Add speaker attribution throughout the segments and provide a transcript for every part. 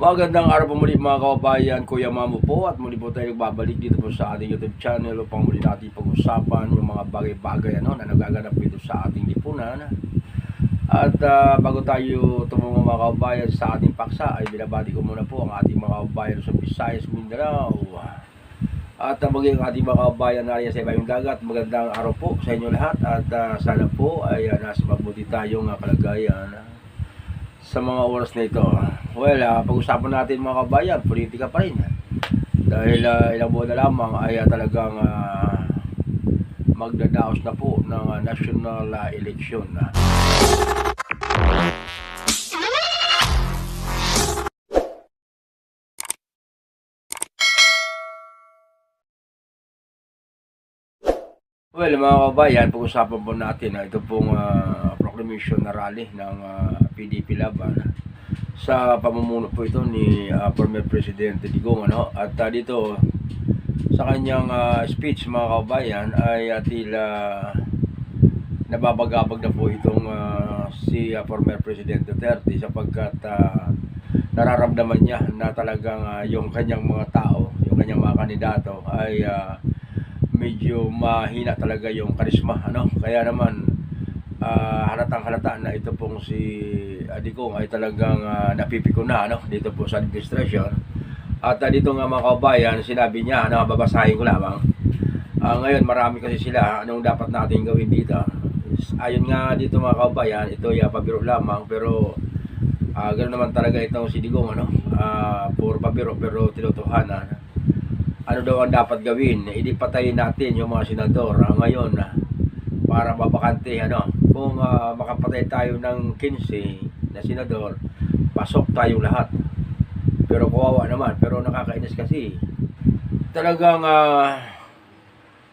Speaker 1: Magandang araw po muli mga kababayan, Kuya Mamo po at muli po tayo nagbabalik dito po sa ating YouTube channel upang muli natin pag-usapan yung mga bagay-bagay ano, na nagaganap dito sa ating lipunan. At ah, bago tayo tumungo mga kababayan sa ating paksa ay binabati ko muna po ang ating mga kababayan sa Visayas, Mindanao. At uh, maging ating mga kababayan na sa ibayong dagat, magandang araw po sa inyo lahat at ah, sana po ay ah, nasa mabuti tayong ah, kalagayan sa mga oras na ito. Well, ah, pag-usapan natin mga kabayan, politika pa rin. Dahil ah, ilang buwan na lamang ay ah, talagang ah, magdadaos na po ng ah, national ah, election. Well, mga kabayan, pag-usapan po natin na ito pong ah, proclamation na rally ng ah, PDP Laban sa pamumuno po ito ni ah, former Presidente Digong ano? At ah, dito sa kanyang ah, speech mga kabayan ay ah, tila nababagabag na po itong ah, si ah, former President Duterte sapagkat ah, nararamdaman niya na talagang ah, yung kanyang mga tao, yung kanyang mga kandidato ay ah, medyo mahina talaga yung karisma ano? Kaya naman ah, halatang halata na ito pong si Adikong ay talagang ah, napipiko na ano dito po sa administration at ah, dito nga mga kabayan sinabi niya ano babasahin ko lamang. Ah, ngayon marami kasi sila. Anong dapat natin gawin dito? Ayon nga dito mga kabayan ito ay ah, pabiro lamang pero ah ganoon naman talaga itong si Digong ano? Ah puro pabiro pero tinutuhanan. Ano daw ang dapat gawin? Hindi patayin natin yung mga senador ah, ngayon ah, para mabakante ano. Kung ah, makapatay tayo ng 15 na senador, pasok tayong lahat. Pero kawawa naman, pero nakakainis kasi. Talagang ah,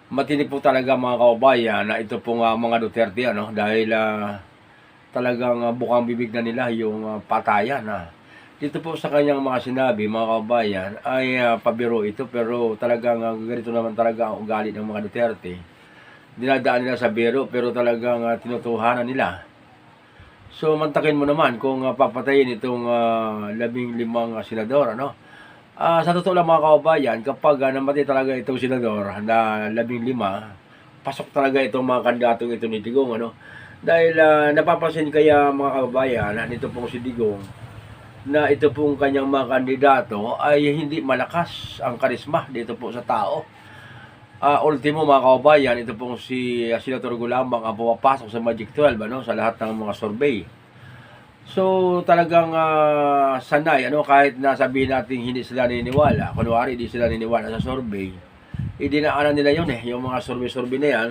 Speaker 1: matinig po talaga mga kababayan na ito pong ah, mga Duterte ano dahil ah, talagang ah, bukang bibig na nila yung ah, patayan ah. Dito po sa kanyang mga sinabi, mga kabayan, ay ah, pabiro ito pero talagang ah, ganito naman talaga ang ugali ng mga Duterte. Dinadaan nila sa biro pero talagang ah, tinutuhanan nila. So mantakin mo naman kung ah, papatayin itong ah, labing limang ah, senador, ano? Ah, sa totoo lang mga kababayan, kapag ah, namatay talaga itong senador na labing lima, pasok talaga itong mga kandidatong ito ni Digong, ano? Dahil ah, napapansin kaya mga kababayan, nito pong si Digong, na ito pong kanyang mga kandidato ay hindi malakas ang karisma dito po sa tao. Ah, ultimo mga kababayan, ito pong si uh, Senator Gulambang ang pumapasok sa Magic 12 ano, sa lahat ng mga survey. So talagang ah, sanay ano kahit na sabihin natin hindi sila naniniwala, kunwari hindi sila naniniwala sa survey. Idinaanan nila yun eh, yung mga survey-survey na yan.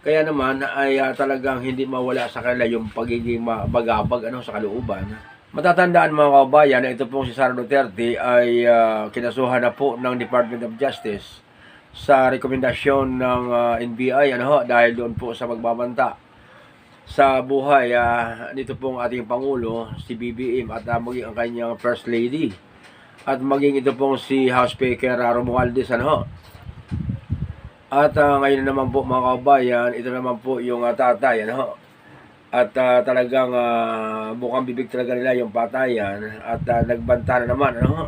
Speaker 1: Kaya naman ay ah, talagang hindi mawala sa kanila yung pagiging bagabag ano sa kalooban. Matatandaan mga kababayan na ito pong si Sara Duterte ay ah, kinasuhan na po ng Department of Justice sa rekomendasyon ng ah, NBI ano ho, dahil doon po sa magbabanta sa buhay ah, nito pong ating Pangulo, si BBM at ah, maging ang kanyang First Lady at maging ito pong si House Speaker ah, Romualdez ano ho. At ah, ngayon naman po mga kababayan, ito naman po yung ah, tatay ano ho. At ah, talagang ah, bukang bibig talaga nila yung patayan at ah, nagbanta na naman ano ho,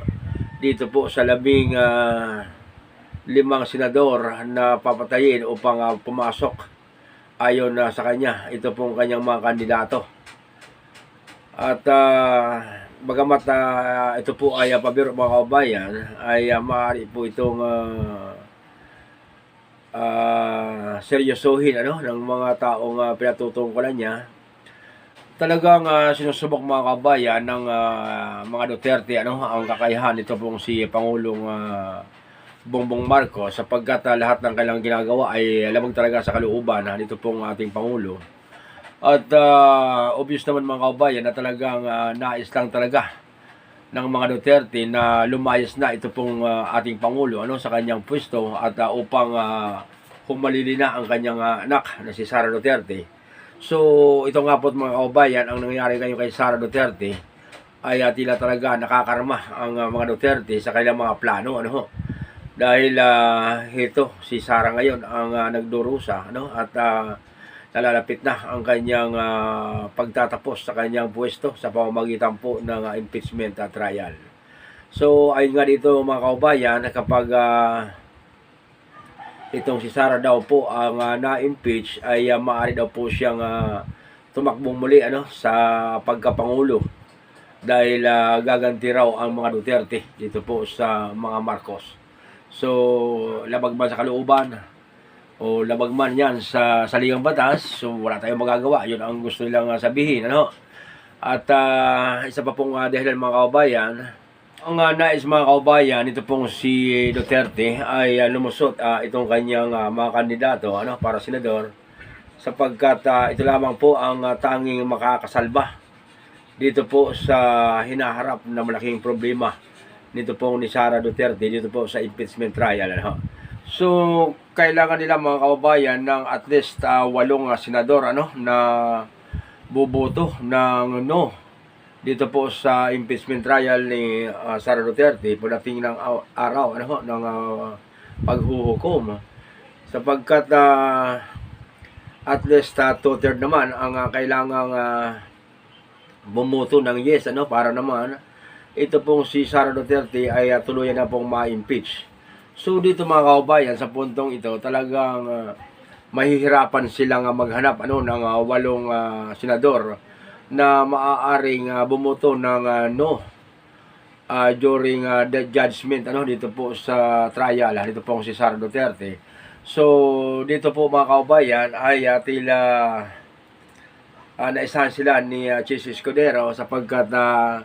Speaker 1: dito po sa labing ah, limang senador na papatayin upang ah, pumasok ayon na sa kanya. Ito pong kanyang mga kandidato. At ah, bagamat ah, ito po ay uh, pabiro mga kababayan, ay uh, maaari po itong ah, ah, seryosohin ano, ng mga taong uh, pinatutungkulan niya. Talagang ah, sinusubok mga kabayan ng ah, mga Duterte ano, ang kakayahan nito pong si Pangulong ah, Bongbong Marcos sapagkat ah, lahat ng kailangang ginagawa ay lamang talaga sa kalooban na nito pong ating Pangulo. At ah, obvious naman mga kabayan na talagang ah, nais lang talaga ng mga Duterte na lumayas na ito pong ah, ating Pangulo ano, sa kanyang pwesto at ah, upang uh, humalili na ang kanyang ah, anak na si Sara Duterte. So ito nga po mga kabayan ang nangyari ngayon kay Sara Duterte ay ah, tila talaga nakakarma ang ah, mga Duterte sa kanilang mga plano ano ho. Dahil ah, ito si Sara ngayon ang ah, nagdurusa ano at ah, nalalapit na ang kanyang ah, pagtatapos sa kanyang pwesto sa pamamagitan po ng ah, impeachment at trial. So, ayun nga dito mga kaubayan, kapag ah, itong si Sara daw po ang ah, na-impeach ay uh, maaari daw po siyang ah, tumakbong muli ano sa pagkapangulo dahil ah, gaganti raw ang mga Duterte dito po sa mga Marcos. So, labag man sa kalooban o labag man yan sa saligang batas, so wala tayong magagawa. Yun ang gusto nilang ah, sabihin. Ano? At ah, isa pa pong ah, dahilan mga kaubayan, ang uh, nais mga kaubayan, ito pong si Duterte ay uh, lumusot ah, itong kanyang ah, mga kandidato ano, para senador sapagkat ah, ito lamang po ang ah, tanging makakasalba dito po sa hinaharap na malaking problema nito pong ni Sara Duterte dito po sa impeachment trial. Ano. So, kailangan nila mga kaubayan ng at least ah, walong ah, senador ano, na buboto ng no dito po sa impeachment trial ni ah, Sara Duterte pagdating ng aw- araw ano ng ah, paghuhukom sapagkat ah, at least uh, two-third naman ang uh, kailangang ah, bumuto ng yes ano para naman ito pong si Sara Duterte ay ah, tuluyan na pong ma-impeach. So dito mga kaubayan sa puntong ito talagang ah, mahihirapan silang ah, maghanap ano ng ah, walong ah, senador na maaaring ah, bumuto ng ah, no ah, during ah, the judgment ano dito po sa trial ah, dito po si Sara Duterte. So dito po mga kaubayan ay ah, tila ah, naisahan sila ni uh, Chis Escudero sapagkat ah,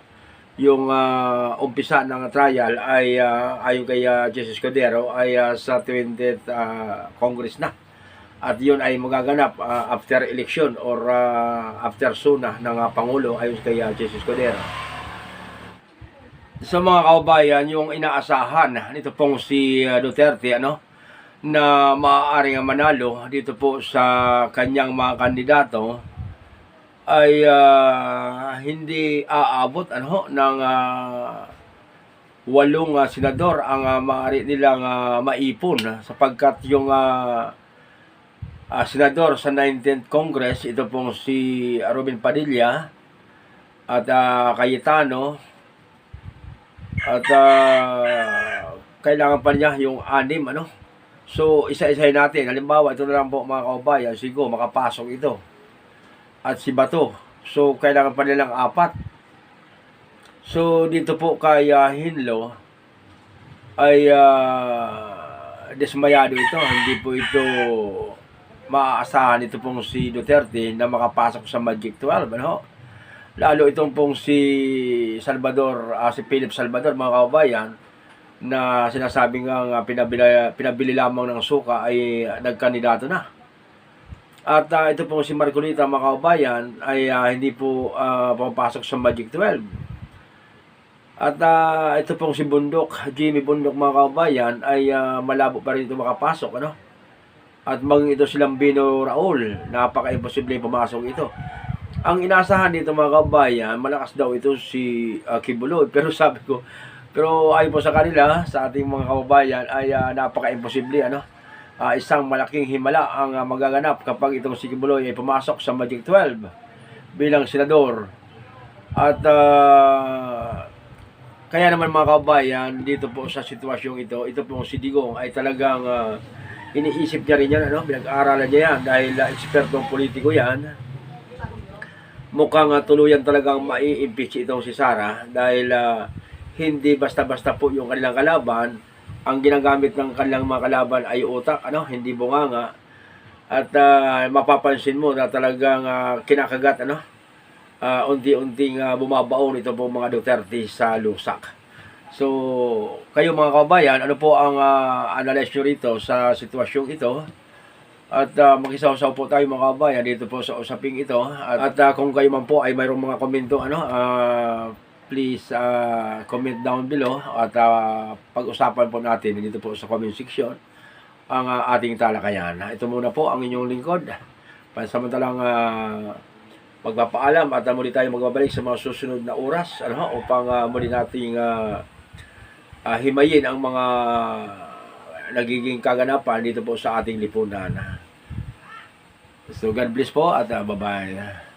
Speaker 1: yung ah, umpisa ng trial ay ah, ayon kay uh, Chis Escudero ay ah, sa 20th ah, Congress na. At yun ay magaganap ah, after election or ah, after suna ng ah, Pangulo ayon kay uh, Chis Escudero. Sa mga kaubayan, yung inaasahan nito pong si ah, Duterte ano na maaaring manalo dito po sa kanyang mga kandidato ay ah, hindi aabot ano ng ah, walong ah, senador ang ah, maaari nilang ah, maipon sapagkat yung ah, ah, senador sa 19th Congress ito pong si Robin Padilla at ah, Cayetano at ah, kailangan pa niya yung anim ano. So isa-isahin natin. Halimbawa ito na lang po mga kaubayan sigo makapasok ito at si Bato. So, kailangan pa nilang apat. So, dito po kay uh, Hinlo ay uh, desmayado ito. Hindi po ito maaasahan ito pong si Duterte na makapasok sa Magic 12. Ano? Lalo itong pong si Salvador, uh, si Philip Salvador, mga kababayan, na sinasabing uh, pinabili, pinabili lamang ng suka ay nagkandidato na. At ah, ito po si Marcolita mga kaubayan ay ah, hindi po ah, pumapasok sa Magic 12. At ah, ito pong si Bundok, Jimmy Bundok mga kaubayan ay ah, malabo pa rin ito makapasok. Ano? At maging ito silang Bino Raul, napaka-imposible pumasok ito. Ang inasahan dito mga kaubayan, malakas daw ito si uh, Kibuloy. Pero sabi ko, pero ayon po sa kanila, sa ating mga kaubayan ay ah, napaka-imposible. Ano? Ah, isang malaking himala ang ah, magaganap kapag itong si Kibuloy ay pumasok sa Magic 12 bilang senador. At ah, kaya naman mga kabayan, dito po sa sitwasyong ito, ito po si Digong ay talagang ah, iniisip niya rin yan, ano? pinag-aaralan niya yan dahil uh, ekspertong politiko yan. Mukhang uh, tuluyan talagang mai-impeach itong si Sara dahil ah, hindi basta-basta po yung kanilang kalaban, ang ginagamit ng kanilang mga kalaban ay utak, ano, hindi bunganga. At ah, mapapansin mo na talagang ah, kinakagat, ano, ah, unti-unting ah, bumabaon ito po mga Duterte sa lusak. So, kayo mga kabayan, ano po ang uh, analyze nyo rito sa sitwasyong ito? At uh, makisaw-saw po tayo mga kabayan dito po sa usaping ito. At, at ah, kung kayo man po ay mayroong mga komento, ano, ah, please uh, comment down below at uh, pag-usapan po natin dito po sa comment section ang uh, ating talakayan. Ito muna po ang inyong lingkod. Pansamantalang uh, magpapaalam at uh, muli tayo magbabalik sa mga susunod na oras ano, upang uh, muli nating uh, uh, himayin ang mga nagiging kaganapan dito po sa ating lipunan. So God bless po at uh, bye-bye.